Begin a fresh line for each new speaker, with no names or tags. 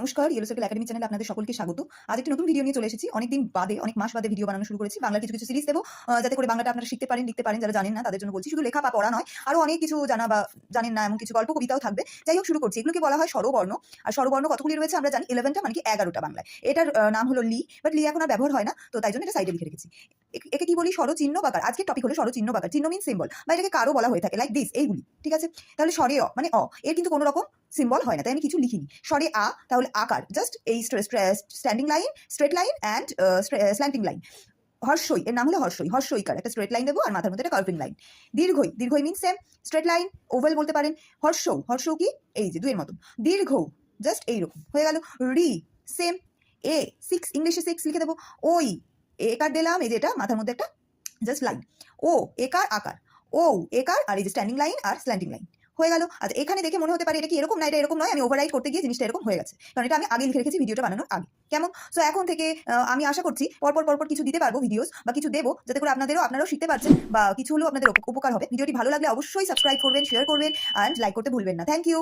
নমস্কার yellow circle academy চ্যানেলে আপনাদের সকলকে স্বাগত। আজ একটি নতুন ভিডিও নিয়ে চলে এসেছি। অনেকদিন বাদে, অনেক মাস বাদে ভিডিও বানানো শুরু করেছি। বাংলার কিছু কিছু সিরিজ দেবো। যাতে করে বাংলাটা আপনারা শিখতে পারেন, লিখতে পারেন, যারা জানেন না, তাদের জন্য বলছি, শুধু লেখা বা পড়া নয়, আরও অনেক কিছু জানা বা জানেন না, এমন কিছু গল্প, কবিতাও থাকবে। যাই হোক, শুরু করছি। এগুলোকে বলা হয় স্বরবর্ণ। আর স্বরবর্ণ কতগুলি রয়েছে আমরা জানি? ইলেভেনটা মানে কি এগারোটা বাংলায়। এটার নাম হলো লি বাট লি এখন আর ব্যবহার হয় না, তো তাই জন্য এটা সাইডে লিখে রেখেছি। একে কি বলি? স্বরচিহ্ন বাকার। আজকের টপিক হলো স্বরচিহ্ন বাকার। চিহ্ন মিন সিম্বল বা এটাকে কারও বলা হয়ে থাকে লাইক দিস এইগুলি, ঠিক আছে? তাহলে স্বরে অ মানে অ, এর কিন্তু কোনো রকম সিম্বল হয় না, তাই আমি কিছু লিখিনি। স্বরে আ, তাহলে আকার জাস্ট এই standing line straight line and slanting line হর্ষই, এর নাম হলো হর্ষই হর্ষইকার একটা স্ট্রেট লাইন দেবো আর মাথার মধ্যে একটা কার্ভিং লাইন দীর্ঘই দীর্ঘই mean same straight line oval বলতে পারেন। হর্ষ হর্ষ কি? এই যে দুয়ের মতন। দীর্ঘ জাস্ট এইরকম, হয়ে গেল। রি সেম এ সিক্স ইংলিশে সিক্স লিখে দেবো। ওই একার দিলাম, এই যে এটা, মাথার মধ্যে একটা জাস্ট লাইন ও, একার আকার। ও, একার, আর এই যে স্ট্যান্ডিং লাইন আর স্ল্যান্ডিং লাইন হয়ে গেল। আচ্ছা এখানে দেখে মনে হতে পারে এটা কি এরকম না, এটা এরকম নয়, আমি ওভাররাইড করতে গিয়ে জিনিসটা এরকম হয়ে গেছে। কারণ এটা আমি আগে লিখে রেখেছি ভিডিওটা বানানোর আগে। কেমন? সো এখন থেকে আমি আশা করছি পরপর পরপর কিছু দিতে পারব ভিডিওস বা কিছু দেবো, যাতে করে আপনাদেরও, আপনারাও শিখতে পারছেন বা কিছু হলেও আপনাদের উপকার হবে। ভিডিওটি ভালো লাগলে অবশ্যই সাবস্ক্রাইব করবেন শেয়ার করবেন অ্যান্ড লাইক করতে ভুলবেন না। Thank you